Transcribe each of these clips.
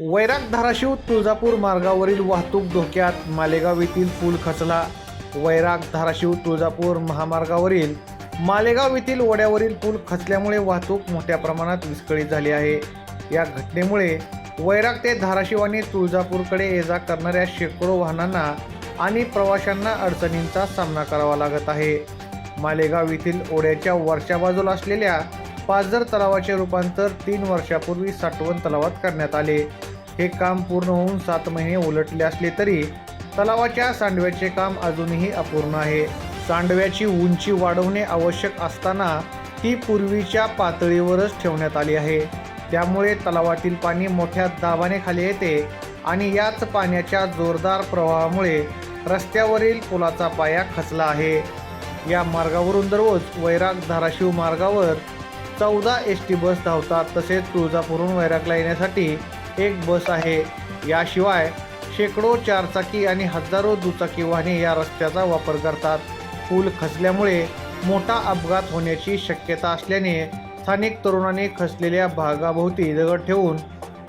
वैराग धाराशिव तुळजापूर मार्गावरील वाहतूक धोक्यात मालेगाव येथील पूल खचला. वैराग धाराशिव तुळजापूर महामार्गावरील मालेगाव येथील ओढ्यावरील पूल खचल्यामुळे वाहतूक मोठ्या प्रमाणात विस्कळीत झाली आहे. या घटनेमुळे वैराग ते धाराशिव आणि तुळजापूरकडे ये जा करणाऱ्या शेकडो वाहनांना आणि प्रवाशांना अडचणींचा सामना करावा लागत आहे. मालेगाव येथील ओढ्याच्या वरच्या बाजूला असलेल्या पाझर तलावाचे रूपांतर तीन वर्षापूर्वी साठवण तलावात करण्यात आले. हे काम पूर्ण होऊन सात महिने उलटले असले तरी तलावाच्या सांडव्याचे काम अजूनही अपूर्ण आहे. सांडव्याची उंची वाढवणे आवश्यक असताना ती पूर्वीच्या पातळीवरच ठेवण्यात आली आहे. त्यामुळे तलावातील पाणी मोठ्या दाबाने खाली येते आणि याच पाण्याच्या जोरदार प्रवाहामुळे रस्त्यावरील पुलाचा पाया खचला आहे. या मार्गावरून दररोज वैराग धाराशिव मार्गावर चौदा एस टी बस धावतात तसेच तुळजापूरहून वैरागला येण्यासाठी एक बस आहे. याशिवाय शेकडो चारचाकी आणि हजारो दुचाकी वाहने या रस्त्याचा वापर करतात. पूल खचल्यामुळे मोठा अपघात होण्याची शक्यता असल्याने स्थानिक तरुणांनी खचलेल्या भागाभोवती दगड ठेवून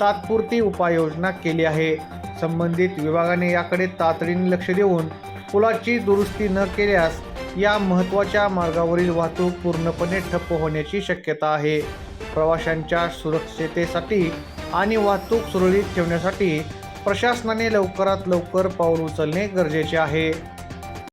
तात्पुरती उपाययोजना केली आहे. संबंधित विभागाने याकडे तातडीने लक्ष देऊन पुलाची दुरुस्ती न केल्यास या महत्त्वाच्या मार्गावरील वाहतूक पूर्णपणे ठप्प होण्याची शक्यता आहे. प्रवाशांच्या सुरक्षिततेसाठी आणि वाहतूक सुरळीत ठेवण्यासाठी प्रशासनाने लवकरात लवकर पाऊल उचलणे गरजेचे आहे.